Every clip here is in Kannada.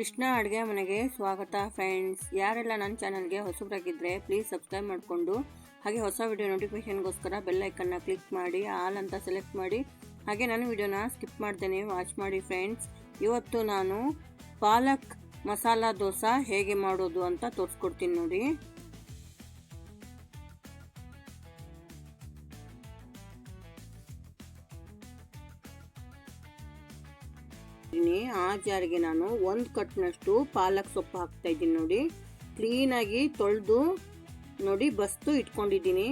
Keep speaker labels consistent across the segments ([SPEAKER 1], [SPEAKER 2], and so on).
[SPEAKER 1] ಕೃಷ್ಣ ಅಡುಗೆ ಮನೆಗೆ ಸ್ವಾಗತ ಫ್ರೆಂಡ್ಸ್. ಯಾರೆಲ್ಲ ನನ್ನ ಚಾನಲ್ಗೆ ಹೊಸಬ್ರಾಗಿದ್ದರೆ ಪ್ಲೀಸ್ ಸಬ್ಸ್ಕ್ರೈಬ್ ಮಾಡಿಕೊಂಡು, ಹಾಗೆ ಹೊಸ ವಿಡಿಯೋ ನೋಟಿಫಿಕೇಷನ್ಗೋಸ್ಕರ ಬೆಲ್ ಐಕನ್ನ ಕ್ಲಿಕ್ ಮಾಡಿ, ಆಲ್ ಅಂತ ಸೆಲೆಕ್ಟ್ ಮಾಡಿ. ಹಾಗೆ ನಾನು ವಿಡಿಯೋನ ಸ್ಕಿಪ್ ಮಾಡ್ತೇನೆ ವಾಚ್ ಮಾಡಿ ಫ್ರೆಂಡ್ಸ್. ಇವತ್ತು ನಾನು ಪಾಲಕ್ ಮಸಾಲ ದೋಸೆ ಹೇಗೆ ಮಾಡೋದು ಅಂತ ತೋರಿಸ್ಕೊಡ್ತೀನಿ ನೋಡಿ. ಆ ಜಾರಿಗೆ ನಾನು ಒಂದು ಕಟ್ನಷ್ಟು ಪಾಲಕ್ ಸೊಪ್ಪು ಹಾಕ್ತಾ ಇದ್ದೀನಿ ನೋಡಿ. ಕ್ಲೀನಾಗಿ ತೊಳೆದು ನೋಡಿ ಬಸ್ತು ಇಟ್ಕೊಂಡಿದ್ದೀನಿ.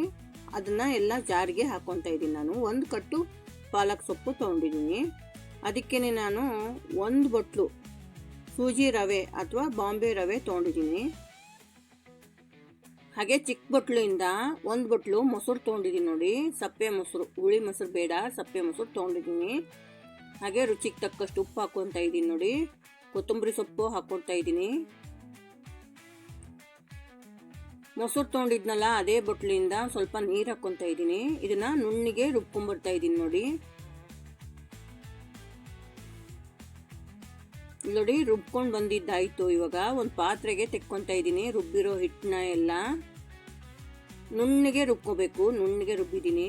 [SPEAKER 1] ಅದನ್ನು ಎಲ್ಲ ಜಾರಿಗೆ ಹಾಕೊತಾ ಇದ್ದೀನಿ ನಾನು. ಒಂದು ಕಟ್ಟು ಪಾಲಕ್ ಸೊಪ್ಪು ತೊಗೊಂಡಿದ್ದೀನಿ. ಅದಕ್ಕೇ ನಾನು ಒಂದು ಬಟ್ಲು ಸೂಜಿ ರವೆ ಅಥವಾ ಬಾಂಬೆ ರವೆ ತೊಗೊಂಡಿದ್ದೀನಿ. ಹಾಗೆ ಚಿಕ್ಕ ಬಟ್ಲಿಂದ ಒಂದು ಬಟ್ಲು ಮೊಸರು ತೊಗೊಂಡಿದ್ದೀನಿ ನೋಡಿ. ಸಪ್ಪೆ ಮೊಸರು, ಹುಳಿ ಮೊಸರು ಬೇಡ, ಸಪ್ಪೆ ಮೊಸರು ತೊಗೊಂಡಿದ್ದೀನಿ. ಹಾಗೆ ರುಚಿಗೆ ತಕ್ಕಷ್ಟು ಉಪ್ಪು ಹಾಕೊತ ಇದ್ದೀನಿ ನೋಡಿ. ಕೊತ್ತಂಬರಿ ಸೊಪ್ಪು ಹಾಕೊತಾ ಇದ್ದೀನಿ. ಮೊಸರು ತೊಗೊಂಡಿದ್ನಲ್ಲ, ಅದೇ ಬೊಟ್ಲಿಂದ ಸ್ವಲ್ಪ ನೀರು ಹಾಕೊತ ಇದ್ದೀನಿ. ಇದನ್ನ ನುಣ್ಣಿಗೆ ರುಬ್ಕೊಂಬರ್ತಾ ಇದ್ದೀನಿ ನೋಡಿ. ನೋಡಿ, ರುಬ್ಕೊಂಡು ಬಂದಿದ್ದಾಯ್ತು. ಇವಾಗ ಒಂದು ಪಾತ್ರೆಗೆ ತೆಕ್ಕೊತಾ ಇದ್ದೀನಿ, ರುಬ್ಬಿರೋ ಹಿಟ್ಟನ್ನ ಎಲ್ಲ. ನುಣ್ಣಿಗೆ ರುಬ್ಕೋಬೇಕು, ನುಣ್ಣಿಗೆ ರುಬ್ಬಿದ್ದೀನಿ.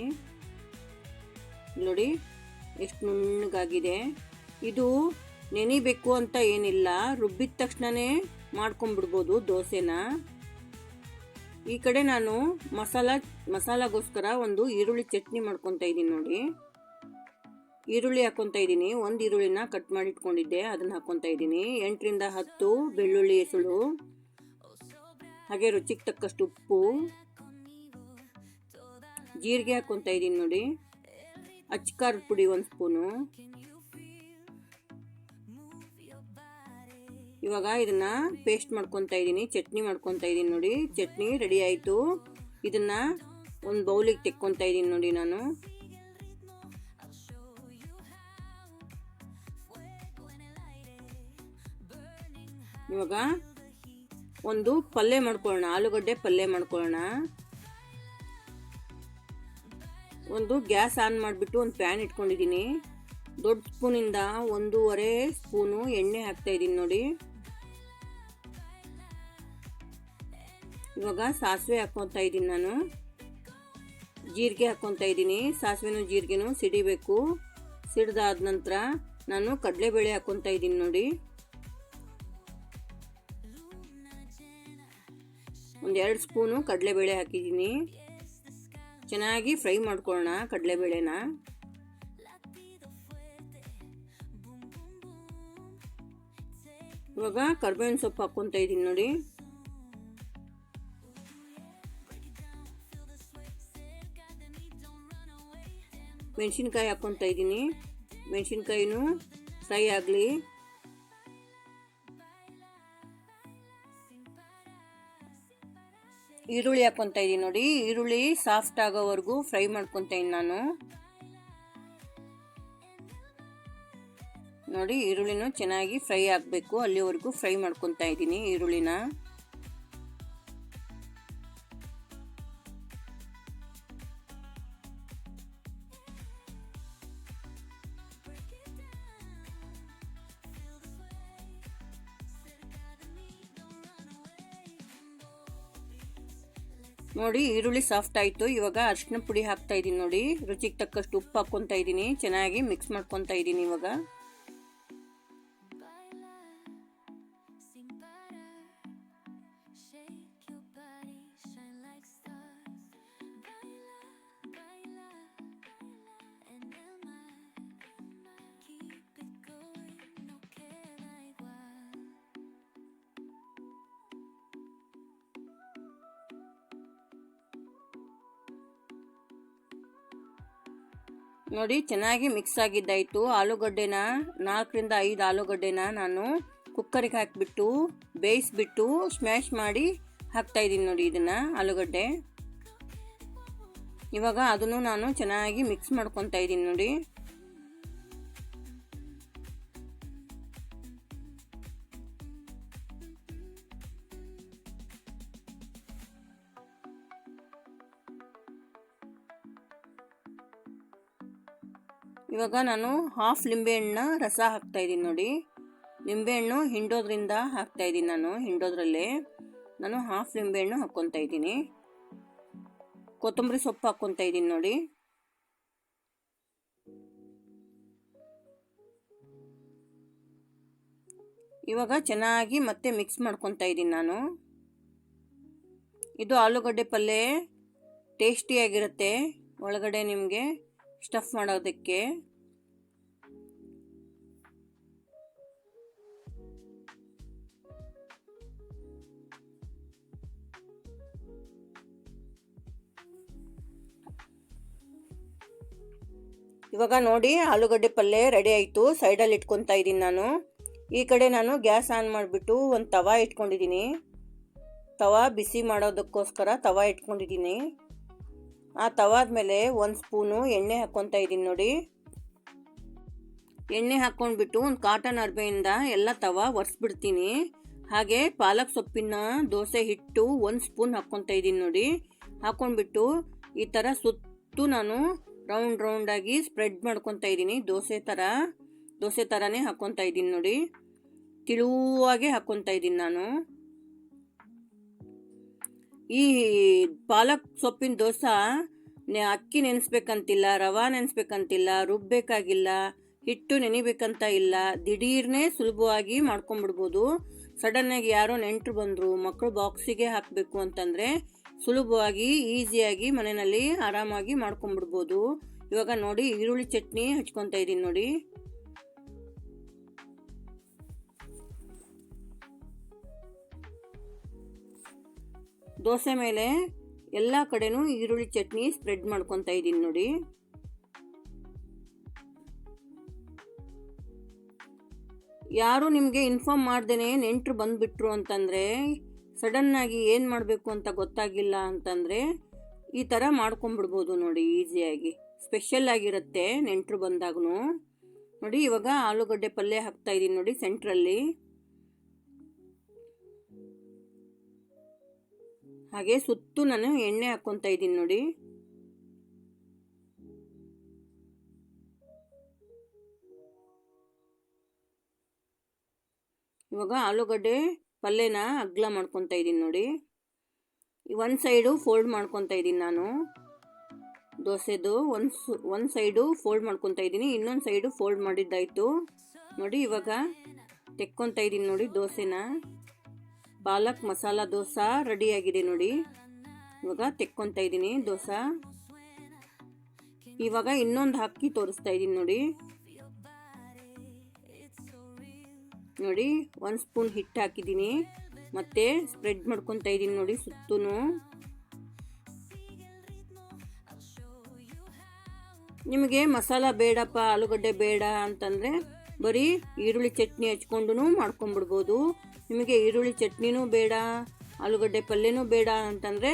[SPEAKER 1] ನೋಡಿ ಎಷ್ಟು ನುಣ್ಣಗಾಗಿದೆ. ಇದು ನೆನಿಬೇಕು ಅಂತ ಏನಿಲ್ಲ, ರುಬ್ಬಿದ ತಕ್ಷಣನೇ ಮಾಡ್ಕೊಂಬಿಡ್ಬೋದು ದೋಸೆನ. ಈ ಕಡೆ ನಾನು ಮಸಾಲ, ಮಸಾಲಾಗೋಸ್ಕರ ಒಂದು ಈರುಳ್ಳಿ ಚಟ್ನಿ ಮಾಡ್ಕೊತಾ ಇದ್ದೀನಿ ನೋಡಿ. ಈರುಳ್ಳಿ ಹಾಕೊತಾ ಇದ್ದೀನಿ, ಒಂದು ಈರುಳ್ಳಿನ ಕಟ್ ಮಾಡಿ ಇಟ್ಕೊಂಡಿದ್ದೆ ಅದನ್ನ ಹಾಕೊತಾ ಇದ್ದೀನಿ. ಎಂಟರಿಂದ ಹತ್ತು ಬೆಳ್ಳುಳ್ಳಿ ಎಸಳು ಹಾಗೆ ರುಚಿಗೆ ತಕ್ಕಷ್ಟು ಉಪ್ಪು, ಜೀರಿಗೆ ಹಾಕೊತಾ ಇದ್ದೀನಿ ನೋಡಿ. ಅಚ್ಕಾರದ ಪುಡಿ ಒಂದು ಸ್ಪೂನು. ಇವಾಗ ಇದನ್ನ ಪೇಸ್ಟ್ ಮಾಡ್ಕೊತಾ ಇದ್ದೀನಿ ಚಟ್ನಿ ಮಾಡ್ಕೊತಾ ಇದ್ದೀನಿ ನೋಡಿ. ಚಟ್ನಿ ರೆಡಿ ಆಯಿತು. ಇದನ್ನ ಒಂದು ಬೌಲಿಗೆ ತೆಕ್ಕೊತಾ ಇದ್ದೀನಿ ನೋಡಿ ನಾನು. ಇವಾಗ ಒಂದು ಪಲ್ಯ ಮಾಡ್ಕೊಳ್ಳೋಣ, ಆಲೂಗಡ್ಡೆ ಪಲ್ಯ ಮಾಡ್ಕೊಳ್ಳೋಣ. ಒಂದು ಗ್ಯಾಸ್ ಆನ್ ಮಾಡಿಬಿಟ್ಟು ಒಂದು ಪ್ಯಾನ್ ಇಟ್ಕೊಂಡಿದ್ದೀನಿ. ದೊಡ್ಡ ಸ್ಪೂನಿಂದ ಒಂದೂವರೆ ಸ್ಪೂನು ಎಣ್ಣೆ ಹಾಕ್ತಾ ಇದ್ದೀನಿ ನೋಡಿ. ಇವಾಗ ಸಾಸಿವೆ ಹಾಕ್ಕೊತಾ ಇದ್ದೀನಿ ನಾನು. ಜೀರಿಗೆ ಹಾಕ್ಕೊತಾ ಇದ್ದೀನಿ. ಸಾಸಿವೆನೂ ಜೀರಿಗೆನೂ ಸಿಡಿಬೇಕು. ಸಿಡಿದಾದ ನಂತರ ನಾನು ಕಡಲೆಬೇಳೆ ಹಾಕ್ಕೊತಾ ಇದ್ದೀನಿ ನೋಡಿ. ಒಂದು ಎರಡು ಸ್ಪೂನು ಕಡಲೆಬೇಳೆ ಹಾಕಿದ್ದೀನಿ. ಚೆನ್ನಾಗಿ ಫ್ರೈ ಮಾಡ್ಕೊಳ್ಳೋಣ ಕಡಲೆಬೇಳೆನ. ಇವಾಗ ಕರ್ಬೇವಿನ ಸೊಪ್ಪು ಹಾಕ್ಕೊತ ಇದ್ದೀನಿ ನೋಡಿ. ಮೆಣಸಿನ್ಕಾಯಿ ಹಾಕ್ಕೊತ ಇದ್ದೀನಿ ಮೆಣಸಿನ್ಕಾಯಿನೂ ಫ್ರೈ ಆಗಲಿ. ಈರುಳ್ಳಿ ಹಾಕ್ಕೊತಾ ಇದ್ದೀನಿ ನೋಡಿ. ಈರುಳ್ಳಿ ಸಾಫ್ಟ್ ಆಗೋವರೆಗೂ ಫ್ರೈ ಮಾಡ್ಕೊತಾ ಇದ್ದೀನಿ ನಾನು. ನೋಡಿ, ಈರುಳ್ಳಿನೂ ಚೆನ್ನಾಗಿ ಫ್ರೈ ಆಗಬೇಕು. ಅಲ್ಲಿವರೆಗೂ ಫ್ರೈ ಮಾಡ್ಕೊತಾ ಇದ್ದೀನಿ ಈರುಳ್ಳಿನ. ನೋಡಿ, ಈರುಳ್ಳಿ ಸಾಫ್ಟ್ ಆಯಿತು. ಇವಾಗ ಅರಿಶಿನ ಪುಡಿ ಹಾಕ್ತಾ ಇದ್ದೀನಿ ನೋಡಿ. ರುಚಿಗೆ ತಕ್ಕಷ್ಟು ಉಪ್ಪು ಹಾಕ್ಕೊತಾ ಇದ್ದೀನಿ ಚೆನ್ನಾಗಿ ಮಿಕ್ಸ್ ಮಾಡ್ಕೊತಾ ಇದ್ದೀನಿ ಇವಾಗ. ನೋಡಿ, ಚೆನ್ನಾಗಿ ಮಿಕ್ಸ್ ಆಗಿದ್ದಾಯಿತು. ಆಲೂಗಡ್ಡೆನ, ನಾಲ್ಕರಿಂದ ಐದು ಆಲೂಗಡ್ಡೆನ ನಾನು ಕುಕ್ಕರಿಗೆ ಹಾಕಿಬಿಟ್ಟು, ಬೇಯಿಸ್ಬಿಟ್ಟು ಸ್ಮ್ಯಾಶ್ ಮಾಡಿ ಹಾಕ್ತಾ ಇದ್ದೀನಿ ನೋಡಿ ಇದನ್ನು, ಆಲೂಗಡ್ಡೆ. ಇವಾಗ ಅದನ್ನು ನಾನು ಚೆನ್ನಾಗಿ ಮಿಕ್ಸ್ ಮಾಡ್ಕೊತಾ ಇದ್ದೀನಿ ನೋಡಿ. ಇವಾಗ ನಾನು ಹಾಫ್ ಲಿಂಬೆಹಣ್ಣ ರಸ ಹಾಕ್ತಾ ಇದ್ದೀನಿ ನೋಡಿ. ನಿಂಬೆಹಣ್ಣು ಹಿಂಡೋದ್ರಿಂದ ಹಾಕ್ತಾ ಇದ್ದೀನಿ ನಾನು, ಹಿಂಡೋದ್ರಲ್ಲೇ. ನಾನು ಹಾಫ್ ಲಿಂಬೆಹಣ್ಣು ಹಾಕ್ಕೊತಾ ಇದ್ದೀನಿ. ಕೊತ್ತಂಬರಿ ಸೊಪ್ಪು ಹಾಕ್ಕೊತಾ ಇದ್ದೀನಿ ನೋಡಿ. ಇವಾಗ ಚೆನ್ನಾಗಿ ಮತ್ತೆ ಮಿಕ್ಸ್ ಮಾಡ್ಕೊತಾ ಇದ್ದೀನಿ ನಾನು. ಇದು ಆಲೂಗಡ್ಡೆ ಪಲ್ಯ ಟೇಸ್ಟಿಯಾಗಿರುತ್ತೆ ಒಳಗಡೆ ನಿಮಗೆ. ಸ್ಟಫ್ ಮಾಡೋದಕ್ಕೆ. ಇವಾಗ ನೋಡಿ ಆಲೂಗಡ್ಡೆ ಪಲ್ಯ ರೆಡಿ ಆಯಿತು. ಸೈಡಲ್ಲಿ ಇಟ್ಕೊತಾ ಇದ್ದೀನಿ ನಾನು. ಈ ಕಡೆ ನಾನು ಗ್ಯಾಸ್ ಆನ್ ಮಾಡಿಬಿಟ್ಟು ಒಂದು ತವಾ ಇಟ್ಕೊಂಡಿದ್ದೀನಿ. ತವಾ ಬಿಸಿ ಮಾಡೋದಕ್ಕೋಸ್ಕರ ತವಾ ಇಟ್ಕೊಂಡಿದ್ದೀನಿ. ಆ ತವಾದ ಮೇಲೆ ಒಂದು ಸ್ಪೂನು ಎಣ್ಣೆ ಹಾಕ್ಕೊತಾ ಇದ್ದೀನಿ ನೋಡಿ. ಎಣ್ಣೆ ಹಾಕ್ಕೊಂಡ್ಬಿಟ್ಟು ಒಂದು ಕಾಟನ್ ಅರ್ಬೆಯಿಂದ ಎಲ್ಲ ತವಾ ಒರೆಸ್ಬಿಡ್ತೀನಿ. ಹಾಗೆ ಪಾಲಕ್ ಸೊಪ್ಪಿನ ದೋಸೆ ಹಿಟ್ಟು ಒಂದು ಸ್ಪೂನ್ ಹಾಕ್ಕೊತಾ ಇದ್ದೀನಿ ನೋಡಿ. ಹಾಕ್ಕೊಂಡ್ಬಿಟ್ಟು ಈ ಥರ ಸುತ್ತು ನಾನು ರೌಂಡ್ ರೌಂಡಾಗಿ ಸ್ಪ್ರೆಡ್ ಮಾಡ್ಕೊತಾ ಇದ್ದೀನಿ ದೋಸೆ ಥರ ದೋಸೆ ಥರನೇ ಹಾಕ್ಕೊತಾ ಇದ್ದೀನಿ ನೋಡಿ. ತಿಳುವಾಗೆ ಹಾಕ್ಕೊತಾ ಇದ್ದೀನಿ ನಾನು. ಈ ಪಾಲಕ್ ಸೊಪ್ಪಿನ ದೋಸೆ ಅಕ್ಕಿ ನೆನೆಸ್ಬೇಕಂತಿಲ್ಲ, ರವಾ ನೆನೆಸ್ಬೇಕಂತಿಲ್ಲ, ರುಬ್ಬೇಕಾಗಿಲ್ಲ, ಹಿಟ್ಟು ನೆನಿಬೇಕಂತ ಇಲ್ಲ, ದಿಢೀರ್ನೇ ಸುಲಭವಾಗಿ ಮಾಡ್ಕೊಂಡ್ಬಿಡ್ಬೋದು ಸಡನ್ನಾಗಿ ಯಾರೋ ನೆಂಟರು ಬಂದರು ಮಕ್ಕಳು ಬಾಕ್ಸಿಗೆ ಹಾಕಬೇಕು ಅಂತಂದರೆ ಸುಲಭವಾಗಿ, ಈಸಿಯಾಗಿ ಮನೆಯಲ್ಲಿ ಆರಾಮಾಗಿ ಮಾಡ್ಕೊಂಡ್ಬಿಡ್ಬೋದು ಇವಾಗ ನೋಡಿ, ಈರುಳ್ಳಿ ಚಟ್ನಿ ಹಚ್ಕೊತಾ ಇದ್ದೀನಿ ನೋಡಿ. ದೋಸೆ ಮೇಲೆ ಎಲ್ಲ ಕಡೆನೂ ಈರುಳ್ಳಿ ಚಟ್ನಿ ಸ್ಪ್ರೆಡ್ ಮಾಡ್ಕೊತಾ ಇದ್ದೀನಿ ನೋಡಿ. ಯಾರು ನಿಮಗೆ ಇನ್ಫಾರ್ಮ್ ಮಾಡ್ದೇನೆ ನೆಂಟರು ಬಂದುಬಿಟ್ರು ಅಂತಂದರೆ ಸಡನ್ನಾಗಿ ಏನು ಮಾಡಬೇಕು ಅಂತ ಗೊತ್ತಾಗಿಲ್ಲ ಅಂತಂದರೆ, ಈ ಥರ ಮಾಡ್ಕೊಂಬಿಡ್ಬೋದು ನೋಡಿ ಈಸಿಯಾಗಿ ಸ್ಪೆಷಲ್ ಆಗಿರುತ್ತೆ ನೆಂಟರು ಬಂದಾಗೂ ನೋಡಿ, ಇವಾಗ ಆಲೂಗಡ್ಡೆ ಪಲ್ಯ ಹಾಕ್ತಾ ಇದ್ದೀನಿ ನೋಡಿ ಸೆಂಟ್ರಲ್ಲಿ ಹಾಗೆ ಸುತ್ತು ನಾನು ಎಣ್ಣೆ ಹಾಕ್ಕೊತಾ ಇದ್ದೀನಿ ನೋಡಿ. ಇವಾಗ ಆಲೂಗಡ್ಡೆ ಪಲ್ಯನ ಅಗ್ಲ ಮಾಡ್ಕೊತಾ ಇದ್ದೀನಿ ನೋಡಿ. ಒಂದು ಸೈಡು ಫೋಲ್ಡ್ ಮಾಡ್ಕೊತಾ ಇದ್ದೀನಿ ನಾನು. ದೋಸೆದು ಒಂದು ಒಂದು ಸೈಡು ಫೋಲ್ಡ್ ಮಾಡ್ಕೊತಾ ಇದ್ದೀನಿ, ಇನ್ನೊಂದು ಸೈಡು ಫೋಲ್ಡ್ ಮಾಡಿದ್ದಾಯಿತು. ನೋಡಿ ಇವಾಗ ತೆಕ್ಕೊತಾ ಇದ್ದೀನಿ ನೋಡಿ ದೋಸೆನ. ಪಾಲಕ್ ಮಸಾಲ ದೋಸೆ ರೆಡಿಯಾಗಿದೆ ನೋಡಿ. ಇವಾಗ ತೆಕ್ಕೊತಾ ಇದ್ದೀನಿ ದೋಸೆ. ಇವಾಗ ಇನ್ನೊಂದು ಹಾಕಿ ತೋರಿಸ್ತಾ ಇದ್ದೀನಿ ನೋಡಿ. ನೋಡಿ, ಒಂದು ಸ್ಪೂನ್ ಹಿಟ್ಟು ಹಾಕಿದ್ದೀನಿ. ಮತ್ತೆ ಸ್ಪ್ರೆಡ್ ಮಾಡ್ಕೊತಾ ಇದ್ದೀನಿ ನೋಡಿ ಸುತ್ತೂ ನಿಮಗೆ ಮಸಾಲ ಬೇಡಪ್ಪ, ಆಲೂಗಡ್ಡೆ ಬೇಡ ಅಂತಂದರೆ ಬರೀ ಈರುಳ್ಳಿ ಚಟ್ನಿ ಹಚ್ಕೊಂಡು ಮಾಡ್ಕೊಂಬಿಡ್ಬೋದು ನಿಮಗೆ ಈರುಳ್ಳಿ ಚಟ್ನಿನೂ ಬೇಡ, ಆಲೂಗಡ್ಡೆ ಪಲ್ಯನೂ ಬೇಡ ಅಂತಂದರೆ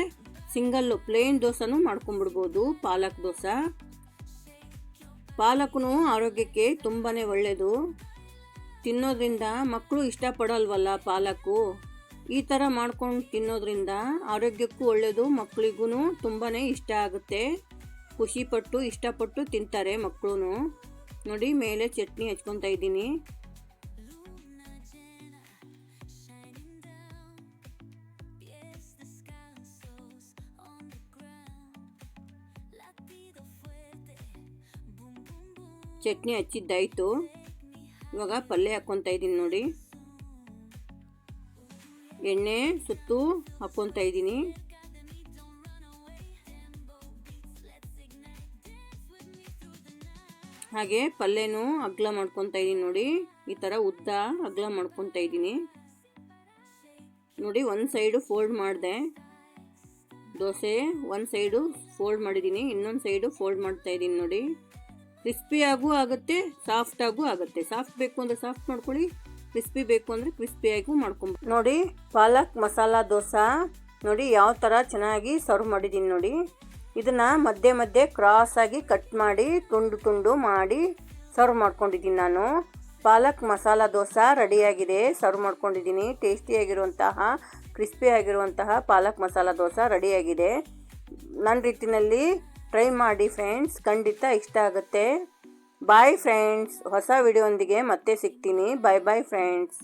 [SPEAKER 1] ಸಿಂಗಲ್ಲು ಪ್ಲೇನ್ ದೋಸೆನೂ ಮಾಡ್ಕೊಂಬಿಡ್ಬೋದು, ಪಾಲಕ್ ದೋಸೆ. ಪಾಲಕ್ನು ಆರೋಗ್ಯಕ್ಕೆ ತುಂಬಾ ಒಳ್ಳೆಯದು ತಿನ್ನೋದ್ರಿಂದ ಮಕ್ಕಳು ಇಷ್ಟಪಡಲ್ವಲ್ಲ ಪಾಲಕ್ಕು? ಈ ಥರ ಮಾಡ್ಕೊಂಡು ತಿನ್ನೋದ್ರಿಂದ ಆರೋಗ್ಯಕ್ಕೂ ಒಳ್ಳೆಯದು ಮಕ್ಕಳಿಗೂ ತುಂಬಾ ಇಷ್ಟ ಆಗುತ್ತೆ. ಖುಷಿಪಟ್ಟು, ಇಷ್ಟಪಟ್ಟು ತಿಂತಾರೆ ಮಕ್ಕಳು ನೋಡಿ, ಮೇಲೆ ಚಟ್ನಿ ಹಚ್ಕೊತಾ ಇದ್ದೀನಿ. ಚಟ್ನಿ ಹಚ್ಚಿದ್ದಾಯಿತು. ಇವಾಗ ಪಲ್ಯ ಹಾಕ್ಕೊತಾ ಇದ್ದೀನಿ ನೋಡಿ. ಎಣ್ಣೆ, ಸುತ್ತು ಹಾಕ್ಕೊತಾ ಇದ್ದೀನಿ. ಹಾಗೆ ಪಲ್ಯನೂ ಅಗ್ಲ ಮಾಡ್ಕೊತಾ ಇದ್ದೀನಿ ನೋಡಿ. ಈ ಥರ ಉದ್ದ ಅಗ್ಲ ಮಾಡ್ಕೊತಾ ಇದ್ದೀನಿ. ನೋಡಿ, ಒಂದು ಸೈಡು ಫೋಲ್ಡ್ ಮಾಡಿದೆ. ದೋಸೆ ಒಂದು ಸೈಡು ಫೋಲ್ಡ್ ಮಾಡಿದ್ದೀನಿ. ಇನ್ನೊಂದು ಸೈಡು ಫೋಲ್ಡ್ ಮಾಡ್ತಾ ಇದ್ದೀನಿ ನೋಡಿ. ಕ್ರಿಸ್ಪಿಯಾಗೂ ಆಗುತ್ತೆ ಸಾಫ್ಟಾಗೂ ಆಗುತ್ತೆ. ಸಾಫ್ಟ್ ಬೇಕು ಅಂದರೆ ಸಾಫ್ಟ್ ಮಾಡ್ಕೊಳ್ಳಿ, ಕ್ರಿಸ್ಪಿ ಬೇಕು ಅಂದರೆ ಕ್ರಿಸ್ಪಿಯಾಗೂ ಮಾಡ್ಕೊಂಬ ನೋಡಿ, ಪಾಲಕ್ ಮಸಾಲ ದೋಸೆ, ನೋಡಿ ಯಾವ ಥರ ಚೆನ್ನಾಗಿ ಸರ್ವ್ ಮಾಡಿದ್ದೀನಿ ನೋಡಿ. ಇದನ್ನು ಮಧ್ಯೆ ಮಧ್ಯೆ ಕ್ರಾಸಾಗಿ ಕಟ್ ಮಾಡಿ, ತುಂಡು ತುಂಡು ಮಾಡಿ ಸರ್ವ್ ಮಾಡ್ಕೊಂಡಿದ್ದೀನಿ ನಾನು. ಪಾಲಕ್ ಮಸಾಲ ದೋಸೆ ರೆಡಿಯಾಗಿದೆ ಸರ್ವ್ ಮಾಡ್ಕೊಂಡಿದ್ದೀನಿ ಟೇಸ್ಟಿಯಾಗಿರುವಂತಹ ಕ್ರಿಸ್ಪಿ ಆಗಿರುವಂತಹ ಪಾಲಕ್ ಮಸಾಲ ದೋಸೆ ರೆಡಿಯಾಗಿದೆ ನನ್ನ ರೀತಿಯಲ್ಲಿ ಟ್ರೈ ಮಾಡಿ ಫ್ರೆಂಡ್ಸ್ ಖಂಡಿತ ಇಷ್ಟ ಆಗುತ್ತೆ. ಬಾಯ್ ಫ್ರೆಂಡ್ಸ್ ಹೊಸ ವಿಡಿಯೋಂದಿಗೆ ಮತ್ತೆ ಸಿಗ್ತೀನಿ. ಬಾಯ್ ಬಾಯ್ ಫ್ರೆಂಡ್ಸ್